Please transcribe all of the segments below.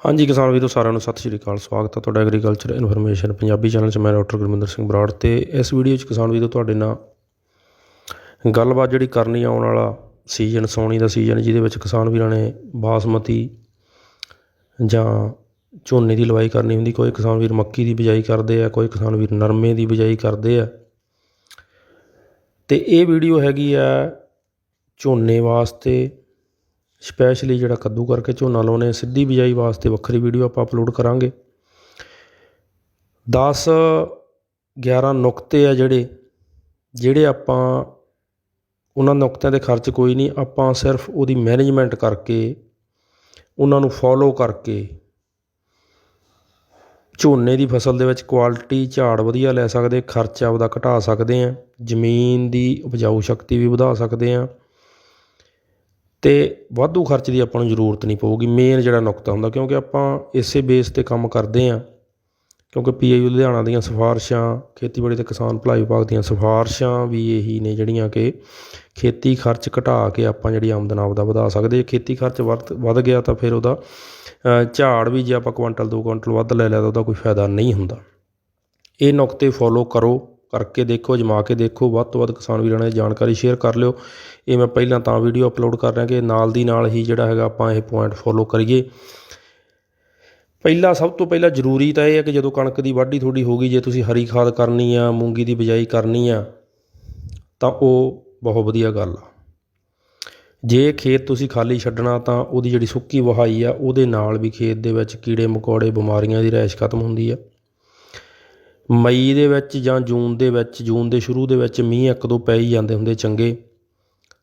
ਹਾਂਜੀ, ਕਿਸਾਨ ਵੀਰੋ, ਸਾਰਿਆਂ ਨੂੰ ਸਤਿ ਸ਼੍ਰੀ ਅਕਾਲ। ਸਵਾਗਤ ਹੈ ਤੁਹਾਡਾ ਐਗਰੀਕਲਚਰ ਇਨਫੋਰਮੇਸ਼ਨ ਪੰਜਾਬੀ ਚੈਨਲ 'ਚ। ਮੈਂ ਡਾਕਟਰ ਗੁਰਮਿੰਦਰ ਸਿੰਘ ਬਰਾੜ ਤੇ ਇਸ ਵੀਡੀਓ 'ਚ ਕਿਸਾਨ ਵੀਰੋ ਤੁਹਾਡੇ ਨਾਲ ਗੱਲਬਾਤ ਜਿਹੜੀ ਕਰਨੀ ਆਉਣ ਵਾਲਾ ਸੀਜ਼ਨ ਸੌਣੀ ਦਾ ਸੀਜ਼ਨ ਜਿਹਦੇ ਵਿੱਚ ਕਿਸਾਨ ਵੀਰਾਂ ਨੇ ਬਾਸਮਤੀ ਜਾਂ ਝੋਨੇ ਦੀ ਲਵਾਈ ਕਰਨੀ ਹੁੰਦੀ, ਕੋਈ ਕਿਸਾਨ ਵੀਰ ਮੱਕੀ ਦੀ ਬਿਜਾਈ ਕਰਦੇ ਆ, ਕੋਈ ਕਿਸਾਨ ਵੀਰ ਨਰਮੇ ਦੀ ਬਿਜਾਈ ਕਰਦੇ ਆ। ਤੇ ਇਹ ਵੀਡੀਓ ਹੈਗੀ ਆ ਝੋਨੇ ਵਾਸਤੇ ਸਪੈਸ਼ਲੀ ਜਿਹੜਾ ਕੱਦੂ ਕਰਕੇ ਝੋਨਾ ਲਾਉਨੇ ਆ, ਸਿੱਧੀ ਬਿਜਾਈ ਵਾਸਤੇ ਵੱਖਰੀ ਵੀਡੀਓ ਆਪਾਂ ਅਪਲੋਡ ਕਰਾਂਗੇ। 10 11 ਨੁਕਤੇ ਆ ਜਿਹੜੇ ਜਿਹੜੇ ਆਪਾਂ ਉਹਨਾਂ ਨੁਕਤਿਆਂ ਦੇ ਖਰਚ ਕੋਈ ਨਹੀਂ ਆਪਾਂ ਸਿਰਫ ਉਹਦੀ ਮੈਨੇਜਮੈਂਟ ਕਰਕੇ ਉਹਨਾਂ ਨੂੰ ਫੋਲੋ ਕਰਕੇ ਝੋਨੇ ਦੀ ਫਸਲ ਦੇ ਵਿੱਚ ਕੁਆਲਿਟੀ ਝਾੜ ਵਧੀਆ ਲੈ ਸਕਦੇ ਖਰਚਾ ਆਪਦਾ ਘਟਾ ਸਕਦੇ ਆ ਜ਼ਮੀਨ ਦੀ ਉਪਜਾਊ ਸ਼ਕਤੀ ਵੀ ਵਧਾ ਸਕਦੇ ਆ। ਅਤੇ ਵਾਧੂ ਖਰਚ ਦੀ ਆਪਾਂ ਨੂੰ ਜ਼ਰੂਰਤ ਨਹੀਂ ਪਊਗੀ ਮੇਨ ਜਿਹੜਾ ਨੁਕਤਾ ਹੁੰਦਾ, ਕਿਉਂਕਿ ਆਪਾਂ ਇਸੇ ਬੇਸ ਤੇ ਕੰਮ ਕਰਦੇ ਹਾਂ। ਕਿਉਂਕਿ ਪੀਆਈਯੂ ਲੁਧਿਆਣਾ ਦੀਆਂ ਸਿਫਾਰਸ਼ਾਂ, ਖੇਤੀਬਾੜੀ ਤੇ ਕਿਸਾਨ ਭਲਾਈ ਵਿਭਾਗ ਦੀਆਂ ਸਿਫਾਰਸ਼ਾਂ ਵੀ ਇਹੀ ਨੇ ਜਿਹੜੀਆਂ ਕਿ ਖੇਤੀ ਖਰਚ ਘਟਾ ਕੇ ਆਪਾਂ ਜਿਹੜੀ ਆਮਦਨ ਆਪਦਾ ਵਧਾ ਸਕਦੇ ਜੇ ਖੇਤੀ ਖਰਚ ਵੱਧ ਵੱਧ ਗਿਆ ਤਾਂ ਫਿਰ ਉਹਦਾ ਝਾੜ ਵੀ ਜੇ ਆਪਾਂ ਕੁਆਂਟਲ, ਦੋ ਕੁਆਂਟਲ ਵੱਧ ਲੈ ਲਿਆ ਤਾਂ ਉਹਦਾ ਕੋਈ ਫਾਇਦਾ ਨਹੀਂ ਹੁੰਦਾ। ਇਹ ਨੁਕਤੇ ਫੋਲੋ ਕਰੋ। ਕਰਕੇ ਦੇਖੋ ਜਮਾ ਕੇ ਦੇਖੋ, ਵੱਧ ਤੋਂ ਵੱਧ ਕਿਸਾਨ ਵੀਰਾਂ ਨੇ ਜਾਣਕਾਰੀ ਸ਼ੇਅਰ ਕਰ ਲਿਓ। ਇਹ ਮੈਂ ਪਹਿਲਾਂ ਤਾਂ ਵੀਡੀਓ ਅਪਲੋਡ ਕਰ ਰਿਹਾ ਕਿ ਨਾਲ ਦੀ ਨਾਲ ਹੀ ਜਿਹੜਾ ਹੈਗਾ ਆਪਾਂ ਇਹ ਪੁਆਇੰਟ ਫੋਲੋ ਕਰੀਏ। ਪਹਿਲਾ ਸਭ ਤੋਂ ਪਹਿਲਾਂ ਜ਼ਰੂਰੀ ਤਾਂ ਇਹ ਹੈ ਕਿ ਜਦੋਂ ਕਣਕ ਦੀ ਵਾਢੀ ਤੁਹਾਡੀ ਹੋ ਗਈ, ਜੇ ਤੁਸੀਂ ਹਰੀ ਖਾਦ ਕਰਨੀ ਆ, ਮੂੰਗੀ ਦੀ ਬਿਜਾਈ ਕਰਨੀ ਆ, ਤਾਂ ਉਹ ਬਹੁਤ ਵਧੀਆ ਗੱਲ ਆ। ਜੇ ਖੇਤ ਤੁਸੀਂ ਖਾਲੀ ਛੱਡਣਾ ਤਾਂ ਉਹਦੀ ਜਿਹੜੀ ਸੁੱਕੀ ਵਹਾਈ ਆ, ਉਹਦੇ ਨਾਲ ਵੀ ਖੇਤ ਦੇ ਵਿੱਚ ਕੀੜੇ ਮਕੌੜੇ ਬਿਮਾਰੀਆਂ ਦੀ ਰਹਿਸ਼ ਖਤਮ ਹੁੰਦੀ ਆ। ਮਈ ਦੇ ਵਿੱਚ ਜਾਂ ਜੂਨ ਦੇ ਵਿੱਚ, ਜੂਨ ਦੇ ਸ਼ੁਰੂ ਦੇ ਵਿੱਚ ਮੀਂਹ ਇੱਕ ਦੋ ਪੈ ਹੀ ਜਾਂਦੇ ਹੁੰਦੇ ਚੰਗੇ।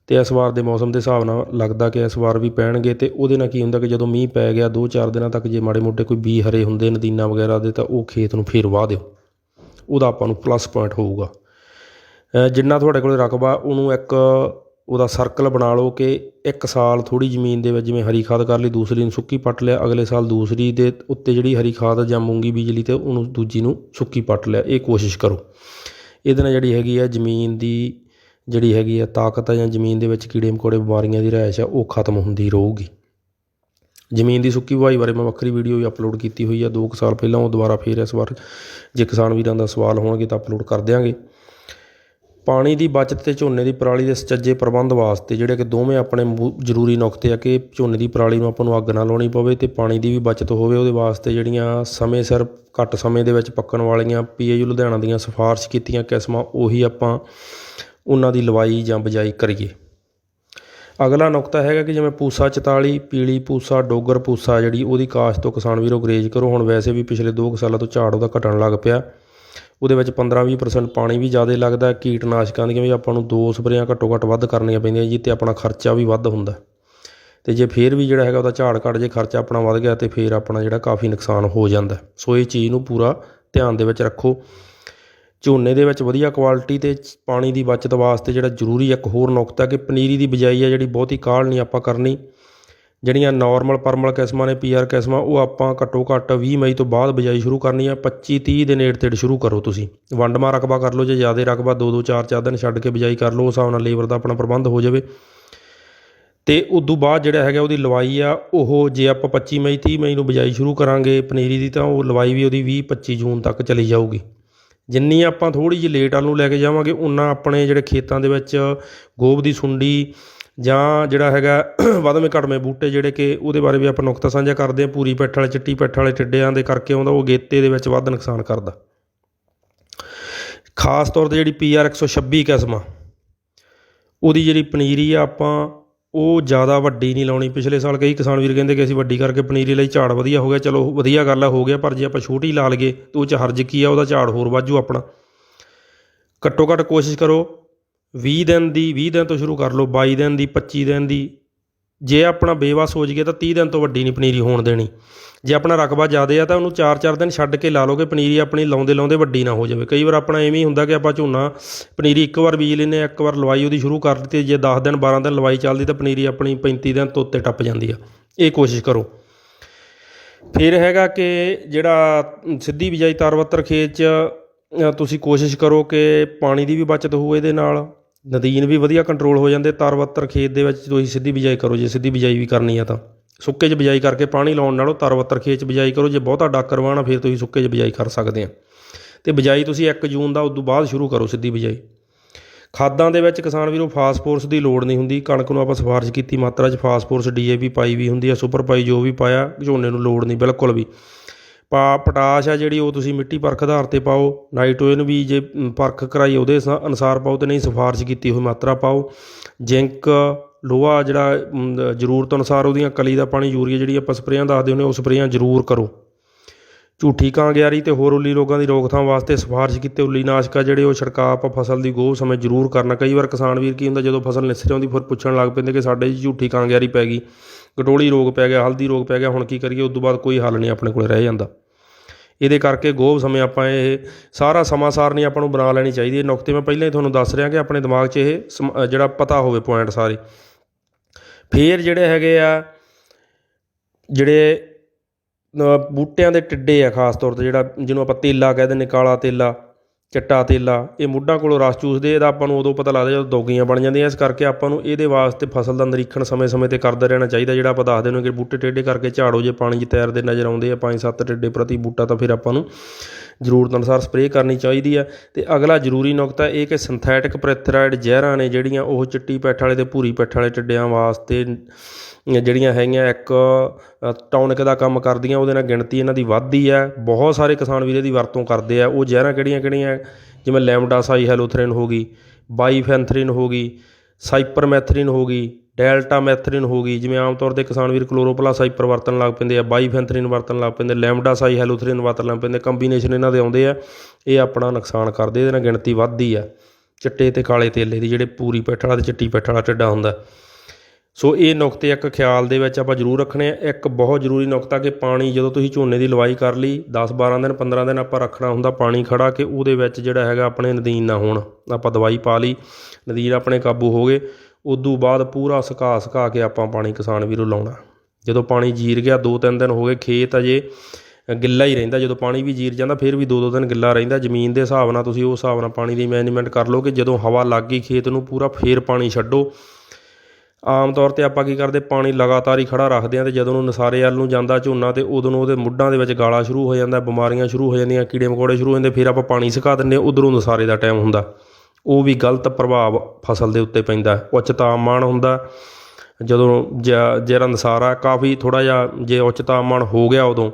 ਅਤੇ ਇਸ ਵਾਰ ਦੇ ਮੌਸਮ ਦੇ ਹਿਸਾਬ ਨਾਲ ਲੱਗਦਾ ਕਿ ਇਸ ਵਾਰ ਵੀ ਪੈਣਗੇ। ਅਤੇ ਉਹਦੇ ਨਾਲ ਕੀ ਹੁੰਦਾ ਕਿ ਜਦੋਂ ਮੀਂਹ ਪੈ ਗਿਆ 2-4 ਦਿਨਾਂ ਤੱਕ ਜੇ ਮਾੜੇ ਮੋਟੇ ਕੋਈ ਬੀ ਹਰੇ ਹੁੰਦੇ, ਨਦੀਨਾ ਵਗੈਰਾ ਦੇ, ਤਾਂ ਉਹ ਖੇਤ ਨੂੰ ਫੇਰ ਵਾਹ ਦਿਓ। ਉਹਦਾ ਆਪਾਂ ਨੂੰ ਪਲੱਸ ਪੁਆਇੰਟ ਹੋਊਗਾ। ਜਿੰਨਾ ਤੁਹਾਡੇ ਕੋਲ ਰਕਬਾ, ਉਹਨੂੰ ਇੱਕ ਉਹਦਾ ਸਰਕਲ ਬਣਾ ਲਓ ਕਿ ਇੱਕ ਸਾਲ ਥੋੜੀ ਜ਼ਮੀਨ ਦੇ ਵਿੱਚ ਜਿਵੇਂ ਹਰੀ ਖਾਦ ਕਰ ਲਈ, ਦੂਸਰੀ ਨੂੰ ਸੁੱਕੀ ਪੱਟ ਲਿਆ, ਅਗਲੇ ਸਾਲ ਦੂਸਰੀ ਦੇ ਉੱਤੇ ਜਿਹੜੀ ਹਰੀ ਖਾਦ ਜਾਂ ਮੂੰਗੀ ਬੀਜ ਲਈ ਤੇ ਉਹਨੂੰ ਦੂਜੀ ਨੂੰ ਸੁੱਕੀ ਪੱਟ ਲਿਆ। ਇਹ ਕੋਸ਼ਿਸ਼ ਕਰੋ। ਇਹਦੇ ਨਾਲ ਜਿਹੜੀ ਹੈਗੀ ਆ ਜ਼ਮੀਨ ਦੀ ਜਿਹੜੀ ਹੈਗੀ ਆ ਤਾਕਤ ਆ ਜਾਂ ਜ਼ਮੀਨ ਦੇ ਵਿੱਚ ਕੀੜੇ ਮਕੌੜੇ, ਬਿਮਾਰੀਆਂ ਦੀ ਰਹਿਸ਼ ਆ, ਉਹ ਖਤਮ ਹੁੰਦੀ ਰਹੂਗੀ। ਜ਼ਮੀਨ ਦੀ ਸੁੱਕੀ ਵਾਈ ਬਾਰੇ ਮੈਂ ਵੱਖਰੀ ਵੀਡੀਓ ਵੀ ਅਪਲੋਡ ਕੀਤੀ ਹੋਈ ਆ। 2 ਸਾਲ ਪਹਿਲਾਂ ਉਹ ਦੁਬਾਰਾ ਫੇਰ ਇਸ ਵਾਰ ਜੇ ਕਿਸਾਨ ਵੀਰਾਂ ਦਾ ਸਵਾਲ ਹੋਣਗੇ ਤਾਂ ਅਪਲੋਡ ਕਰ ਦਿਆਂਗੇ। ਪਾਣੀ ਦੀ ਬਚਤ ਤੇ ਝੋਨੇ ਦੀ ਪਰਾਲੀ ਦੇ ਸੁਚੱਜੇ ਪ੍ਰਬੰਧ ਵਾਸਤੇ ਜਿਹੜੇ ਕਿ ਦੋਵੇਂ ਆਪਣੇ ਜ਼ਰੂਰੀ ਨੁਕਤੇ ਆ ਕਿ ਝੋਨੇ ਦੀ ਪਰਾਲੀ ਨੂੰ ਆਪਾਂ ਨੂੰ ਅੱਗ ਨਾ ਲਾਉਣੀ ਪਵੇ ਤੇ ਪਾਣੀ ਦੀ ਵੀ ਬਚਤ ਹੋਵੇ, ਉਹਦੇ ਵਾਸਤੇ ਜਿਹੜੀਆਂ ਸਮੇਂ ਸਿਰ, ਘੱਟ ਸਮੇਂ ਦੇ ਵਿੱਚ ਪੱਕਣ ਵਾਲੀਆਂ ਪੀਏਯੂ ਲੁਧਿਆਣਾ ਦੀਆਂ ਸਿਫਾਰਸ਼ ਕੀਤੀਆਂ ਕਿਸਮਾਂ, ਉਹੀ ਆਪਾਂ ਉਹਨਾਂ ਦੀ ਲਵਾਈ ਜਾਂ ਬਜਾਈ ਕਰੀਏ। ਅਗਲਾ ਨੁਕਤਾ ਹੈਗਾ ਕਿ ਜਿਵੇਂ ਪੂਸਾ 44 ਪੀਲੀ ਪੂਸਾ, ਡੋਗਰ ਪੂਸਾ ਜਿਹੜੀ ਉਹਦੀ ਕਾਸ਼ਤ ਤੋਂ ਕਿਸਾਨ ਵੀਰੋ ਗਰੇਜ ਕਰੋ। ਹੁਣ ਵੈਸੇ ਵੀ ਪਿਛਲੇ 2 ਸਾਲਾਂ ਤੋਂ ਝਾੜ ਉਹਦਾ ਘਟਣ ਲੱਗ ਪਿਆ। ਉਹਦੇ ਵਿੱਚ 15-20% ਪਾਣੀ ਵੀ ਜ਼ਿਆਦਾ ਲੱਗਦਾ, ਕੀਟਨਾਸ਼ਕਾਂ ਦੀਆਂ ਵੀ ਆਪਾਂ ਨੂੰ ਦੋ ਸਪਰੇਆਂ ਘੱਟੋ ਘੱਟ ਵੱਧ ਕਰਨੀਆਂ ਪੈਂਦੀਆਂ ਜੀ ਤੇ ਆਪਣਾ ਖਰਚਾ ਵੀ ਵੱਧ ਹੁੰਦਾ। ਤੇ ਜੇ ਫੇਰ ਵੀ ਜਿਹੜਾ ਹੈਗਾ ਉਹਦਾ ਝਾੜ ਘਟ, ਜੇ ਖਰਚਾ ਆਪਣਾ ਵੱਧ ਗਿਆ ਤੇ ਫੇਰ ਆਪਣਾ ਜਿਹੜਾ ਕਾਫੀ ਨੁਕਸਾਨ ਹੋ ਜਾਂਦਾ। ਸੋ ਇਹ ਚੀਜ਼ ਨੂੰ ਪੂਰਾ ਧਿਆਨ ਦੇ ਵਿੱਚ ਰੱਖੋ। ਝੋਨੇ ਦੇ ਵਿੱਚ ਵਧੀਆ ਕੁਆਲਿਟੀ ਤੇ ਪਾਣੀ ਦੀ ਬਚਤ ਵਾਸਤੇ ਜਿਹੜਾ ਜ਼ਰੂਰੀ ਇੱਕ ਹੋਰ ਨੁਕਤਾ ਕਿ ਪਨੀਰੀ ਦੀ ਬਿਜਾਈ ਆ ਜਿਹੜੀ ਬਹੁਤੀ ਕਾਹਲ ਨਹੀਂ ਆਪਾਂ ਕਰਨੀ। ਜਿਹੜੀਆਂ ਨਾਰਮਲ ਪਰਮਲ ਕਿਸਮਾਂ ਨੇ ਪੀਆਰ ਕਿਸਮਾਂ, ਉਹ ਆਪਾਂ ਘੱਟੋ ਘੱਟ 20 ਮਈ ਤੋਂ ਬਾਅਦ ਬਿਜਾਈ ਸ਼ੁਰੂ ਕਰਨੀ ਆ। 25 30 ਦੇ ਨੇੜੇ ਤੇੜ ਸ਼ੁਰੂ ਕਰੋ ਤੁਸੀਂ। ਵੰਡਮਾ ਰਕਬਾ ਕਰ ਲਓ, ਜੇ ਜ਼ਿਆਦਾ ਰਕਬਾ 2 2 4 4 ਦਿਨ ਛੱਡ ਕੇ ਬਿਜਾਈ ਕਰ ਲਓ, ਉਸ ਹਿਸਾਬ ਨਾਲ ਲੇਬਰ ਦਾ ਆਪਣਾ ਪ੍ਰਬੰਧ ਹੋ ਜਾਵੇ। ਤੇ ਤੋਂ ਬਾਅਦ ਜਿਹੜਾ ਹੈਗਾ ਉਹਦੀ ਲਵਾਈ ਆ, ਉਹ ਜੇ ਆਪਾਂ 25 ਮਈ 30 ਮਈ ਨੂੰ ਬਿਜਾਈ ਸ਼ੁਰੂ ਕਰਾਂਗੇ ਪਨੀਰੀ ਦੀ, ਤਾਂ ਉਹ ਲਵਾਈ ਵੀ ਉਹਦੀ 20 25 ਜੂਨ ਤੱਕ ਚਲੀ ਜਾਊਗੀ। ਜਿੰਨੀ ਆਪਾਂ ਥੋੜੀ ਜਿਹੀ ਲੇਟ ਵੱਲ ਨੂੰ ਲੈ ਕੇ ਜਾਵਾਂਗੇ ਉਨਾ ਆਪਣੇ ਜਿਹੜੇ ਖੇਤਾਂ ਦੇ ਵਿੱਚ ਗੋਬ ਦੀ ਸੁੰਡੀ ਜਾਂ ਜਿਹੜਾ ਹੈਗਾ ਵਧਵੇਂ ਘਟਵੇਂ ਬੂਟੇ ਜਿਹੜੇ ਕਿ ਉਹਦੇ ਬਾਰੇ ਵੀ ਆਪਾਂ ਨੁਕਤਾ ਸਾਂਝਾ ਕਰਦੇ ਹਾਂ, ਪੂਰੀ ਪੈਠ ਵਾਲੇ, ਚਿੱਟੀ ਪੈਠ ਵਾਲੇ ਟਿੱਡਿਆਂ ਦੇ ਕਰਕੇ ਆਉਂਦਾ, ਉਹ ਗੇਤੇ ਦੇ ਵਿੱਚ ਵੱਧ ਨੁਕਸਾਨ ਕਰਦਾ। ਖਾਸ ਤੌਰ ਤੇ ਜਿਹੜੀ ਪੀਆਰ 126 ਕਿਸਮ ਆ ਉਹਦੀ ਜਿਹੜੀ ਪਨੀਰੀ ਆ ਆਪਾਂ, ਉਹ ਜ਼ਿਆਦਾ ਵੱਡੀ ਨਹੀਂ ਲਾਉਣੀ। ਪਿਛਲੇ ਸਾਲ ਕਈ ਕਿਸਾਨ ਵੀਰ ਕਹਿੰਦੇ ਕਿ ਅਸੀਂ ਵੱਡੀ ਕਰਕੇ ਪਨੀਰੀ ਲਈ ਝਾੜ ਵਧੀਆ ਹੋ ਗਿਆ। ਚਲੋ, ਵਧੀਆ ਗੱਲ ਆ, ਹੋ ਗਿਆ, ਪਰ ਜੇ ਆਪਾਂ ਛੋਟੀ ਲਾ ਲਈਏ, ਤਾਂ ਉਹ ਚ ਹਰਜ ਕੀ ਆ, ਉਹਦਾ ਝਾੜ ਹੋਰ ਵਾਜੂ ਆਪਣਾ। ਘੱਟੋ ਘੱਟ ਕੋਸ਼ਿਸ਼ ਕਰੋ 20 ਦਿਨ ਦੀ 20 ਦਿਨ ਤੋਂ ਸ਼ੁਰੂ ਕਰ ਲਓ 22 ਦਿਨ ਦੀ 25 ਦਿਨ ਦੀ। ਜੇ ਆਪਣਾ ਬੇਵਸ ਹੋ ਜਗੇ ਤਾਂ 30 ਦਿਨ ਤੋਂ ਵੱਡੀ ਨਹੀਂ ਪਨੀਰੀ ਹੋਣ ਦੇਣੀ। ਜੇ ਆਪਣਾ ਰਕਬਾ ਜ਼ਿਆਦਾ ਆ ਤਾਂ ਉਹਨੂੰ 4-4 ਦਿਨ ਛੱਡ ਕੇ ਲਾ ਲਓਗੇ ਪਨੀਰੀ ਆਪਣੀ ਲਾਉਂਦੇ ਲਾਉਂਦੇ ਵੱਡੀ ਨਾ ਹੋ ਜਾਵੇ। ਕਈ ਵਾਰ ਆਪਣਾ ਐਵੇਂ ਹੀ ਹੁੰਦਾ ਕਿ ਆਪਾਂ ਝੋਨਾ, ਪਨੀਰੀ ਇੱਕ ਵਾਰ ਬੀਜ ਲੈਂਦੇ ਹਾਂ, ਇੱਕ ਵਾਰ ਲਵਾਈ ਉਹਦੀ ਸ਼ੁਰੂ ਕਰ ਦਿੱਤੀ, ਜੇ 10 ਦਿਨ 12 ਦਿਨ ਲਵਾਈ ਚੱਲਦੀ ਤਾਂ ਪਨੀਰੀ ਆਪਣੀ 35 ਦਿਨ ਤੋਂ ਉੱਤੇ ਟੱਪ ਜਾਂਦੀ ਆ। ਇਹ ਕੋਸ਼ਿਸ਼ ਕਰੋ। ਫਿਰ ਹੈਗਾ ਕਿ ਜਿਹੜਾ ਸਿੱਧੀ ਬਿਜਾਈ ਤਰਵੱਤਰ ਖੇਤ 'ਚ ਤੁਸੀਂ ਕੋਸ਼ਿਸ਼ ਕਰੋ ਕਿ ਪਾਣੀ ਦੀ ਵੀ ਬਚਤ ਹੋਵੇ ਇਹਦੇ ਨਾਲ, ਨਦੀਨ ਵੀ ਵਧੀਆ ਕੰਟਰੋਲ ਹੋ ਜਾਂਦੇ, ਤਾਰ ਤਰਵੱਤਰ ਖੇਤ ਦੇ ਵਿੱਚ ਤੁਸੀਂ ਸਿੱਧੀ ਬਿਜਾਈ ਕਰੋ, ਜੇ ਸਿੱਧੀ ਬਿਜਾਈ ਵੀ ਕਰਨੀ ਆ ਤਾਂ। ਸੁੱਕੇ 'ਚ ਬਿਜਾਈ ਕਰਕੇ ਪਾਣੀ ਲਾਉਣ ਨਾਲੋਂ ਤਾਰ ਤਰਵੱਤਰ ਖੇਤ 'ਚ ਬਿਜਾਈ ਕਰੋ, ਜੇ ਬਹੁਤਾ ਡਾਕਰ ਫਿਰ ਤੁਸੀਂ ਸੁੱਕੇ 'ਚ ਬਿਜਾਈ ਕਰ ਸਕਦੇ ਆ। ਤੇ ਬਿਜਾਈ ਤੁਸੀਂ 1 ਜੂਨ ਦਾ, ਉਦੋਂ ਬਾਅਦ ਸ਼ੁਰੂ ਕਰੋ ਸਿੱਧੀ ਬਿਜਾਈ। ਖਾਦਾਂ ਦੇ ਵਿੱਚ ਕਿਸਾਨ ਵੀਰੋ ਫਾਸਫੋਰਸ ਦੀ ਲੋੜ ਨਹੀਂ ਹੁੰਦੀ, ਕਣਕ ਨੂੰ ਆਪਾਂ ਸਿਫਾਰਿਸ਼ ਕੀਤੀ, ਮਾਤਰਾ 'ਚ ਫਾਸਫੋਰਸ ਡੀਏਪੀ ਪਾਈ ਵੀ ਹੁੰਦੀ ਆ, ਸੁਪਰ ਪਾਈ ਜੋ ਵੀ ਪਾਇਆ, ਝੋਨੇ ਨੂੰ ਲੋੜ ਨਹੀਂ, ਬਿਲਕੁਲ ਵੀ। ਪਾ ਪਟਾਸ਼ ਆ ਜਿਹੜੀ ਉਹ ਤੁਸੀਂ ਮਿੱਟੀ ਪਰਖ ਆਧਾਰ ਤੇ ਪਾਓ, ਨਾਈਟ੍ਰੋਜਨ ਵੀ ਜੇ ਪਰਖ ਕਰਾਈ ਉਹਦੇ ਸ- ਅਨੁਸਾਰ ਪਾਓ ਤੇ ਨਹੀਂ ਸਿਫਾਰਿਸ਼ ਕੀਤੀ ਹੋਈ ਮਾਤਰਾ ਪਾਓ। ਜ਼ਿੰਕ, ਲੋਹਾ ਜਿਹੜਾ ਜ਼ਰੂਰਤ ਅਨੁਸਾਰ ਉਹਦੀਆਂ ਕਲੀ ਦਾ ਪਾਣੀ ਯੂਰੀਆ ਜਿਹੜੀ ਆਪਾਂ ਸਪਰੇਆਂ ਦੱਸਦੇ ਹੁੰਦੇ ਉਹ ਸਪਰੇਆਂ ਜ਼ਰੂਰ ਕਰੋ। ਝੂਠੀ ਕਾਂਗਿਆਰੀ ਤੇ ਹੋਰ ਉੱਲੀ ਰੋਗਾਂ ਦੀ ਰੋਕਥਾਮ ਵਾਸਤੇ ਸਿਫਾਰਿਸ਼ ਕੀਤੇ ਉੱਲੀ ਨਾਸ਼ਕ ਆ ਜਿਹੜੇ ਉਹ ਛਿੜਕਾਅ ਆਪਾਂ ਫਸਲ ਦੀ ਗੋਹ ਸਮੇਂ ਜ਼ਰੂਰ ਕਰਨਾ। ਕਈ ਵਾਰ ਕਿਸਾਨ ਵੀਰ ਕੀ ਹੁੰਦਾ, ਜਦੋਂ ਫਸਲ ਨਿਸਰ ਆਉਂਦੀ ਫਿਰ ਪੁੱਛਣ ਲੱਗ ਪੈਂਦੇ ਕਿ ਸਾਡੇ 'ਚ ਝੂਠੀ ਕਾਂਗਿਆਰੀ ਪੈ ਗਈ। ਗਟੋਲੀ ਰੋਗ ਪੈ ਗਿਆ, ਹਲਦੀ ਰੋਗ ਪੈ ਗਿਆ, ਹੁਣ ਕੀ ਕਰੀਏ ਉਸ ਤੋਂ ਬਾਅਦ ਕੋਈ ਹੱਲ ਨਹੀਂ ਆਪਣੇ ਕੋਲ ਰਹਿ ਜਾਂਦਾ। ਇਹਦੇ ਕਰਕੇ ਗੋਭ ਸਮੇਂ ਆਪਾਂ ਇਹ ਸਾਰਾ ਸਮਾਂ ਨਹੀਂ ਆਪਾਂ ਨੂੰ ਬਣਾ ਲੈਣੀ ਚਾਹੀਦੀ। ਹੈ ਨੁਕਤੇ ਮੈਂ ਪਹਿਲਾਂ ਹੀ ਤੁਹਾਨੂੰ ਦੱਸ ਰਿਹਾ ਕਿ ਆਪਣੇ ਦਿਮਾਗ 'ਚ ਇਹ ਸਮ- ਜਿਹੜਾ ਪਤਾ ਹੋਵੇ ਪੁਆਇੰਟ ਸਾਰੇ। ਫੇਰ ਜਿਹੜੇ ਹੈਗੇ ਆ, ਜਿਹੜੇ ਬੂਟਿਆਂ ਦੇ ਟਿੱਡੇ ਆ, ਖਾਸ ਤੌਰ ਤੇ ਜਿਹੜਾ, ਜਿਹਨੂੰ ਆਪਾਂ ਤੇਲਾ ਕਹਿ ਦਿੰਦੇ, ਕਾਲਾ ਤੇਲਾ। ਚਿੱਟਾ ਤੇਲਾ, ਇਹ ਮੁੱਢਾਂ ਕੋਲੋਂ ਰਸ ਚੂਸਦੇ, ਇਹਦਾ ਆਪਾਂ ਨੂੰ ਉਦੋਂ ਪਤਾ ਲੱਗਦਾ ਜਦੋਂ ਦੋਗੀਆਂ ਬਣ ਜਾਂਦੀਆਂ, ਇਸ ਕਰਕੇ ਆਪਾਂ ਨੂੰ ਇਹਦੇ ਵਾਸਤੇ ਫਸਲ ਦਾ ਨਿਰੀਖਣ ਸਮੇਂ-ਸਮੇਂ ਤੇ ਕਰਦੇ ਰਹਿਣਾ ਚਾਹੀਦਾ, ਜਿਹੜਾ ਆਪਾਂ ਦੱਸਦੇ ਨੇ ਕਿ ਬੂਟੇ ਟੇਢੇ ਕਰਕੇ ਝਾੜੋ ਜੇ ਪਾਣੀ 'ਚ ਤੈਰਦੇ ਨਜ਼ਰ ਆਉਂਦੇ ਆ ਪੰਜ ਸੱਤ ਟਿੱਡੇ ਪ੍ਰਤੀ ਬੂਟਾ, ਤਾਂ ਫਿਰ ਆਪਾਂ ਨੂੰ ਜ਼ਰੂਰਤ ਅਨੁਸਾਰ ਸਪਰੇਅ ਕਰਨੀ ਚਾਹੀਦੀ ਆ। ਤੇ ਅਗਲਾ ਜ਼ਰੂਰੀ ਨੁਕਤਾ ਇਹ ਕਿ ਸਿੰਥੈਟਿਕ ਪ੍ਰੈਥਰਾਈਡ ਜ਼ਹਿਰਾਂ ਨੇ ਜਿਹੜੀਆਂ ਉਹ ਚਿੱਟੀ ਪੈਠ ਵਾਲੇ ਤੇ ਭੂਰੀ ਪੈਠ ਵਾਲੇ ਟਿੱਡਿਆਂ ਵਾਸਤੇ ਜਿਹੜੀਆਂ ਹੈਗੀਆਂ ਇੱਕ ਟੌਨਿਕ ਦਾ ਕੰਮ ਕਰਦੀਆਂ, ਉਹਦੇ ਨਾਲ ਗਿਣਤੀ ਇਹਨਾਂ ਦੀ ਵੱਧਦੀ ਹੈ ਬਹੁਤ ਸਾਰੇ ਕਿਸਾਨ ਵੀਰ ਇਹਦੀ ਵਰਤੋਂ ਕਰਦੇ ਆ। ਉਹ ਜ਼ਹਿਰਾਂ ਕਿਹੜੀਆਂ ਕਿਹੜੀਆਂ? ਜਿਵੇਂ ਲੈਮਡਾਸਾਈ ਹੈਲੋਥ੍ਰਿਨ ਹੋ ਗਈ, ਬਾਈਫੈਂਥਰਿਨ ਹੋ ਗਈ, ਸਾਈਪਰਮੈਥਰਿਨ ਹੋ ਗਈ ਡੈਲਟਾ ਮੈਥਰੀਨ ਹੋ ਗਈ। ਜਿਵੇਂ ਆਮ ਤੌਰ ਤੇ ਕਿਸਾਨ ਵੀਰ ਕਲੋਰੋਪਲਾਸਾਈਪਰ ਵਰਤਣ ਲੱਗ ਪੈਂਦੇ ਆ, ਬਾਈਫੈਂਥਰਿਨ ਵਰਤਣ ਲੱਗ ਪੈਂਦੇ ਲੈਮਡਾਸਾਈ ਹੈਲੋਥਰੀਨ ਵਰਤਣ ਲੱਗ ਪੈਂਦੇ, ਕੰਬੀਨੇਸ਼ਨ ਇਹਨਾਂ ਦੇ ਆਉਂਦੇ ਆ। ਇਹ ਆਪਣਾ ਨੁਕਸਾਨ ਕਰਦੇ ਇਹਦੇ ਨਾਲ ਗਿਣਤੀ ਵੱਧਦੀ ਆ। ਚਿੱਟੇ ਤੇ ਕਾਲੇ ਤੇਲੇ ਦੀ ਜਿਹੜੇ ਪੂਰੀ ਪੈਠ ਵਾਲਾ ਤੇ ਚਿੱਟੀ ਪੈਠ ਵਾਲਾ ਟਿੱਡਾ ਹੁੰਦਾ। ਸੋ ਇਹ ਨੁਕਤੇ ਇੱਕ ਖਿਆਲ ਦੇ ਵਿੱਚ ਆਪਾਂ ਜ਼ਰੂਰ ਰੱਖਣੇ ਆ। ਇੱਕ ਬਹੁਤ ਜ਼ਰੂਰੀ ਨੁਕਤਾ ਕਿ ਪਾਣੀ ਜਦੋਂ ਤੁਸੀਂ ਝੋਨੇ ਦੀ ਲਵਾਈ ਕਰ ਲਈ 10 12 ਦਿਨ 15 ਦਿਨ ਆਪਾਂ ਰੱਖਣਾ ਹੁੰਦਾ ਪਾਣੀ ਖੜਾ ਕਿ ਉਹਦੇ ਵਿੱਚ ਜਿਹੜਾ ਹੈਗਾ ਆਪਣੇ ਨਦੀਨ ਨਾ ਹੋਣ। ਆਪਾਂ ਦਵਾਈ ਪਾ ਲਈ, ਨਦੀਨ ਆਪਣੇ ਕਾਬੂ ਹੋ ਗਏ। ਉਦੋਂ ਬਾਅਦ ਪੂਰਾ ਸੁਕਾ ਸੁਕਾ ਕੇ ਆਪਾਂ ਪਾਣੀ ਕਿਸਾਨ ਵੀਰੋ ਲਾਉਣਾ। ਜਦੋਂ ਪਾਣੀ ਜੀਰ ਗਿਆ 2-3 ਦਿਨ ਹੋ ਗਏ, ਖੇਤ ਅਜੇ ਗਿੱਲਾ ਹੀ ਰਹਿੰਦਾ। ਜਦੋਂ ਪਾਣੀ ਵੀ ਜੀਰ ਜਾਂਦਾ, ਫਿਰ ਵੀ 2-2 ਦਿਨ ਗਿੱਲਾ ਰਹਿੰਦਾ। ਜ਼ਮੀਨ ਦੇ ਹਿਸਾਬ ਨਾਲ ਤੁਸੀਂ ਉਸ ਹਿਸਾਬ ਨਾਲ ਪਾਣੀ ਦੀ ਮੈਨੇਜਮੈਂਟ ਕਰ ਲਓ ਕਿ ਜਦੋਂ ਹਵਾ ਲੱਗ ਗਈ ਖੇਤ ਨੂੰ ਪੂਰਾ, ਫੇਰ ਪਾਣੀ ਛੱਡੋ। ਆਮ ਤੌਰ ਤੇ ਆਪਾਂ ਕੀ ਕਰਦੇ, ਪਾਣੀ ਲਗਾਤਾਰ ਹੀ ਖੜਾ ਰੱਖਦੇ ਆ ਤੇ ਜਦੋਂ ਨੂੰ ਨਸਾਰੇ ਵੱਲ ਨੂੰ ਜਾਂਦਾ ਝੋਨਾ ਤੇ ਉਦੋਂ ਨੂੰ ਉਹਦੇ ਮੁੱਢਾਂ ਦੇ ਵਿੱਚ ਗਾਲਾ ਸ਼ੁਰੂ ਹੋ ਜਾਂਦਾ, ਬਿਮਾਰੀਆਂ ਸ਼ੁਰੂ ਹੋ ਜਾਂਦੀਆਂ, ਕੀੜੇ ਮਕੌੜੇ ਸ਼ੁਰੂ ਹੋ ਜਾਂਦੇ, ਫਿਰ ਆਪਾਂ ਪਾਣੀ ਸੁਕਾ ਦਿੰਦੇ ਆ ਉਧਰੋਂ ਨਸਾਰੇ ਦਾ ਟਾਈਮ ਹੁੰਦਾ। ਉਹ ਵੀ ਗਲਤ ਪ੍ਰਭਾਵ ਫਸਲ ਦੇ ਉੱਤੇ ਪੈਂਦਾ ਉੱਚ ਤਾਪਮਾਨ ਹੁੰਦਾ ਜਦੋਂ ਜ- ਜਿਹੜਾ ਨਸਾਰਾ ਕਾਫੀ ਥੋੜਾ ਜਿਹਾ ਜੇ ਉੱਚ ਤਾਪਮਾਨ ਹੋ ਗਿਆ ਉਦੋਂ,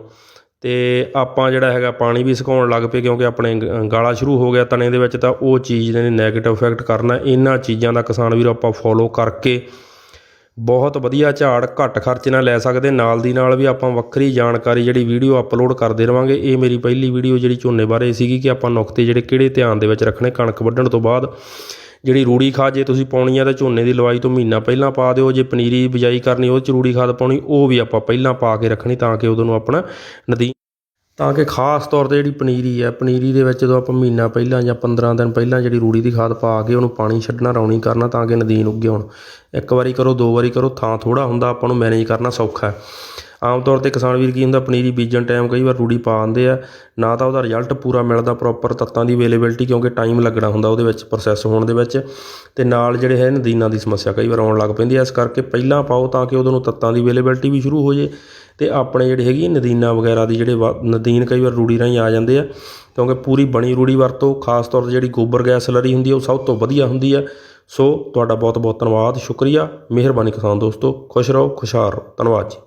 ਤੇ ਆਪਾਂ ਜਿਹੜਾ ਹੈਗਾ ਪਾਣੀ ਵੀ ਸੁਕਾਉਣ ਲੱਗ ਪਏ ਕਿਉਂਕਿ ਆਪਣੇ ਗ- ਗਾਲਾ ਸ਼ੁਰੂ ਹੋ ਗਿਆ ਤਣੇ ਦੇ ਵਿੱਚ, ਤਾਂ ਉਹ ਚੀਜ਼ ਨੇ ਨੈਗੇਟਿਵ ਇਫੈਕਟ ਕਰਨਾ। ਇਹਨਾਂ ਚੀਜ਼ਾਂ ਦਾ ਕਿਸਾਨ ਵੀਰ ਆਪਾਂ ਫੋਲੋ ਕਰਕੇ ਬਹੁਤ ਵਧੀਆ ਝਾੜ ਘੱਟ ਖਰਚੇ ਨਾਲ ਲੈ ਸਕਦੇ, ਨਾਲ ਦੀ ਨਾਲ ਵੀ ਆਪਾਂ ਵੱਖਰੀ ਜਾਣਕਾਰੀ ਜਿਹੜੀ ਵੀਡੀਓ ਅਪਲੋਡ ਕਰਦੇ ਰਵਾਂਗੇ। ਇਹ ਮੇਰੀ ਪਹਿਲੀ ਵੀਡੀਓ ਜਿਹੜੀ ਝੋਨੇ ਬਾਰੇ ਸੀਗੀ ਕਿ ਆਪਾਂ ਨੁਕਤੇ ਜਿਹੜੇ ਕਿਹੜੇ ਧਿਆਨ ਦੇ ਵਿੱਚ ਰੱਖਣੇ, ਕਣਕ ਵੱਢਣ ਤੋਂ ਬਾਅਦ ਜਿਹੜੀ ਰੂੜੀ ਖਾਦ ਜੇ ਤੁਸੀਂ ਪਾਉਣੀ ਆ ਤਾਂ ਝੋਨੇ ਦੀ ਲਵਾਈ ਤੋਂ ਮਹੀਨਾ ਪਹਿਲਾਂ ਪਾ ਦਿਓ, ਜੇ ਪਨੀਰੀ ਬਿਜਾਈ ਕਰਨੀ, ਉਹ 'ਚ ਰੂੜੀ ਖਾਦ ਪਾਉਣੀ, ਉਹ ਵੀ ਆਪਾਂ ਪਹਿਲਾਂ ਪਾ ਕੇ ਰੱਖਣੀ ਤਾਂ ਕਿ ਉਦੋਂ ਨੂੰ ਆਪਣਾ ਨਦੀ ਤਾਂ ਕਿ ਖਾਸ ਤੌਰ ਤੇ ਜਿਹੜੀ ਪਨੀਰੀ ਹੈ, ਪਨੀਰੀ ਦੇ ਵਿੱਚ ਜਦੋਂ ਆਪਾਂ ਮਹੀਨਾ ਪਹਿਲਾਂ ਜਾਂ 15 ਦਿਨ ਪਹਿਲਾਂ ਜਿਹੜੀ ਰੂੜੀ ਦੀ ਖਾਦ ਪਾ ਕੇ ਉਹਨੂੰ ਪਾਣੀ ਛੱਡਣਾ, ਰੌਣੀ ਕਰਨਾ ਤਾਂ ਕਿ ਨਦੀਨ ਉੱਗੇ ਹੁਣ। ਇੱਕ ਵਾਰੀ ਕਰੋ, ਦੋ ਵਾਰੀ ਕਰੋ, ਥਾਂ ਥੋੜਾ ਹੁੰਦਾ, ਆਪਾਂ ਨੂੰ ਮੈਨੇਜ ਕਰਨਾ ਸੌਖਾ ਹੈ। ਆਮ ਤੌਰ ਤੇ ਕਿਸਾਨ ਵੀਰ ਕੀ ਹੁੰਦਾ, ਪਨੀਰੀ ਬੀਜਣ ਟਾਈਮ ਕਈ ਵਾਰ ਰੂੜੀ ਪਾ ਦਿੰਦੇ ਆ, ਨਾ ਤਾਂ ਉਹਦਾ ਰਿਜ਼ਲਟ ਪੂਰਾ ਮਿਲਦਾ ਪ੍ਰੋਪਰ ਤੱਤਾਂ ਦੀ ਅਵੇਲੇਬਿਲਟੀ ਕਿਉਂਕਿ ਟਾਈਮ ਲੱਗਣਾ ਹੁੰਦਾ ਉਹਦੇ ਵਿੱਚ ਪ੍ਰੋਸੈਸ ਹੋਣ ਦੇ ਵਿੱਚ ਤੇ ਨਾਲ ਜਿਹੜੇ ਹੈ ਨਦੀਨਾਂ ਦੀ ਸਮੱਸਿਆ ਕਈ ਵਾਰ ਆਉਣ ਲੱਗ ਪੈਂਦੀ ਹੈ ਇਸ ਕਰਕੇ ਪਹਿਲਾਂ ਪਾਓ ਤਾਂ ਕਿ ਉਦੋਂ ਨੂੰ ਤੱਤਾਂ ਦੀ ਅਵੇਲੇਬਿਲਟੀ ਵੀ ਸ਼ੁਰੂ ਹੋ ਜੇ ਤੇ ਆਪਣੇ ਜਿਹੜੇ ਹੈਗੀ ਨਦੀਨਾਂ ਵਗੈਰਾ ਦੀ ਜਿਹੜੇ ਵਾ- ਨਦੀਨ ਕਈ ਵਾਰ ਰੂੜੀ ਰਾਹੀਂ ਆ ਜਾਂਦੇ ਆ, ਕਿਉਂਕਿ ਪੂਰੀ ਬਣੀ ਰੂੜੀ ਵਰਤੋ, ਖਾਸ ਤੌਰ ਤੇ ਜਿਹੜੀ ਗੋਬਰ ਗੈਸ ਲਰੀ ਹੁੰਦੀ ਹੈ ਉਹ ਸਭ ਤੋਂ ਵਧੀਆ ਹੁੰਦੀ ਹੈ ਸੋ ਤੁਹਾਡਾ ਬਹੁਤ ਬਹੁਤ ਧੰਨਵਾਦ, ਸ਼ੁਕਰੀਆ, ਮਿਹਰਬਾਨੀ ਕਿਸਾਨ ਦੋਸਤੋ, ਖੁਸ਼ ਰਹੋ, ਖੁਸ਼ਹਾਲ ਰਹੋ, ਧੰਨਵਾਦ ਜੀ।